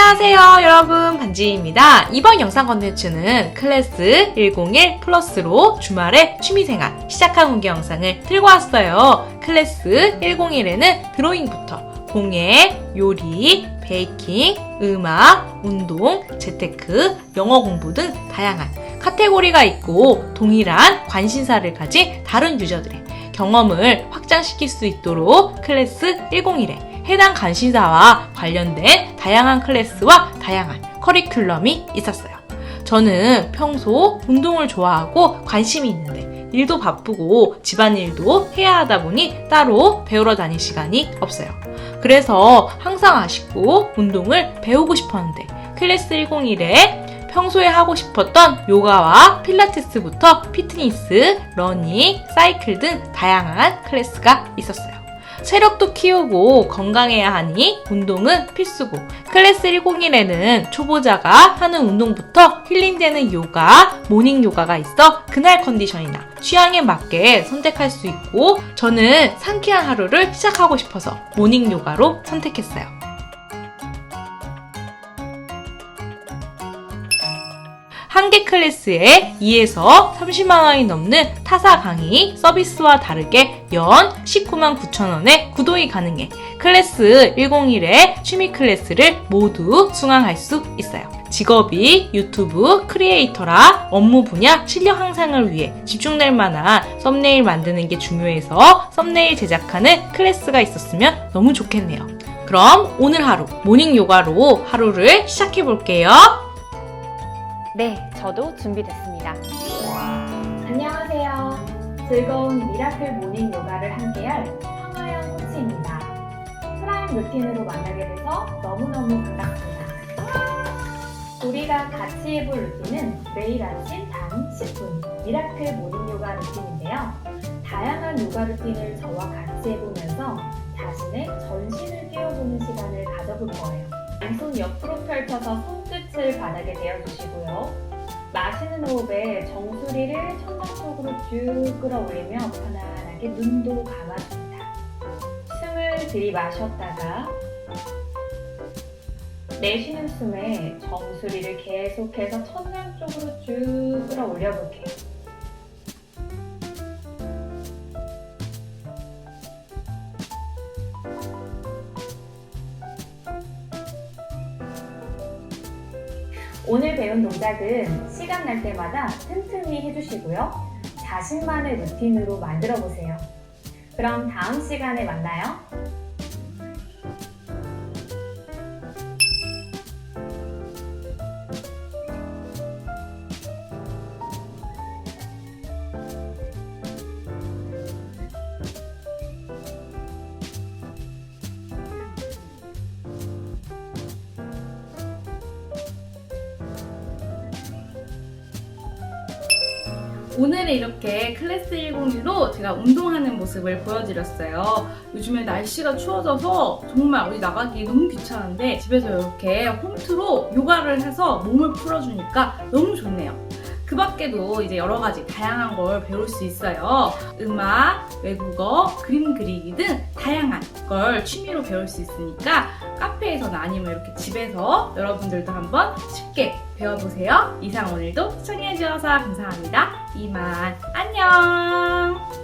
안녕하세요 여러분 반지입니다. 이번 영상 컨텐츠는 클래스 101 플러스로 주말에 취미생활 시작한 후기 영상을 들고 왔어요. 클래스 101에는 드로잉부터 공예, 요리, 베이킹, 음악, 운동, 재테크, 영어 공부 등 다양한 카테고리가 있고 동일한 관심사를 가진 다른 유저들의 경험을 확장시킬 수 있도록 클래스 101에 해당 관심사와 관련된 다양한 클래스와 다양한 커리큘럼이 있었어요. 저는 평소 운동을 좋아하고 관심이 있는데 일도 바쁘고 집안일도 해야 하다 보니 따로 배우러 다닐 시간이 없어요. 그래서 항상 아쉽고 운동을 배우고 싶었는데 클래스 101에 평소에 하고 싶었던 요가와 필라테스부터 피트니스, 러닝, 사이클 등 다양한 클래스가 있었어요. 체력도 키우고 건강해야 하니 운동은 필수고 클래스 101에는 초보자가 하는 운동부터 힐링되는 요가, 모닝 요가가 있어 그날 컨디션이나 취향에 맞게 선택할 수 있고 저는 상쾌한 하루를 시작하고 싶어서 모닝 요가로 선택했어요. 한 개 클래스에 2에서 30만 원이 넘는 타사 강의 서비스와 다르게 연 19만 9천 원에 구독이 가능해 클래스 101의 취미 클래스를 모두 수강할 수 있어요. 직업이 유튜브 크리에이터라 업무 분야 실력 향상을 위해 집중될 만한 썸네일 만드는 게 중요해서 썸네일 제작하는 클래스가 있었으면 너무 좋겠네요. 그럼 오늘 하루 모닝 요가로 하루를 시작해 볼게요. 네, 저도 준비됐습니다. 안녕하세요. 즐거운 미라클 모닝 요가를 함께할 황하연 코치입니다. 프라임 루틴으로 만나게 돼서 너무너무 반갑습니다. 우리가 같이 해볼 루틴은 매일 아침 단 10분 미라클 모닝 요가 루틴인데요. 다양한 요가 루틴을 저와 같이 해보면서 자신의 전신을 깨워보는 시간을 가져볼 거예요. 왼손 옆으로 펼쳐서 손끝 을 바닥에 대어주시고요. 마시는 호흡에 정수리를 천장 쪽으로 쭉 끌어올리며 편안하게 눈도 감아줍니다. 숨을 들이마셨다가 내쉬는 숨에 정수리를 계속해서 천장 쪽으로 쭉 끌어올려 볼게요. 오늘 배운 동작은 시간 날 때마다 틈틈이 해주시고요. 자신만의 루틴으로 만들어 보세요. 그럼 다음 시간에 만나요. 오늘은 이렇게 클래스 101로 제가 운동하는 모습을 보여드렸어요. 요즘에 날씨가 추워져서 정말 어디 나가기 너무 귀찮은데 집에서 이렇게 홈트로 요가를 해서 몸을 풀어주니까 너무 좋네요. 그 밖에도 이제 여러 가지 다양한 걸 배울 수 있어요. 음악, 외국어, 그림 그리기 등 다양한 걸 취미로 배울 수 있으니까 카페에서나 아니면 이렇게 집에서 여러분들도 한번 쉽게 배워보세요. 이상 오늘도 시청해주셔서 감사합니다. 이만 안녕!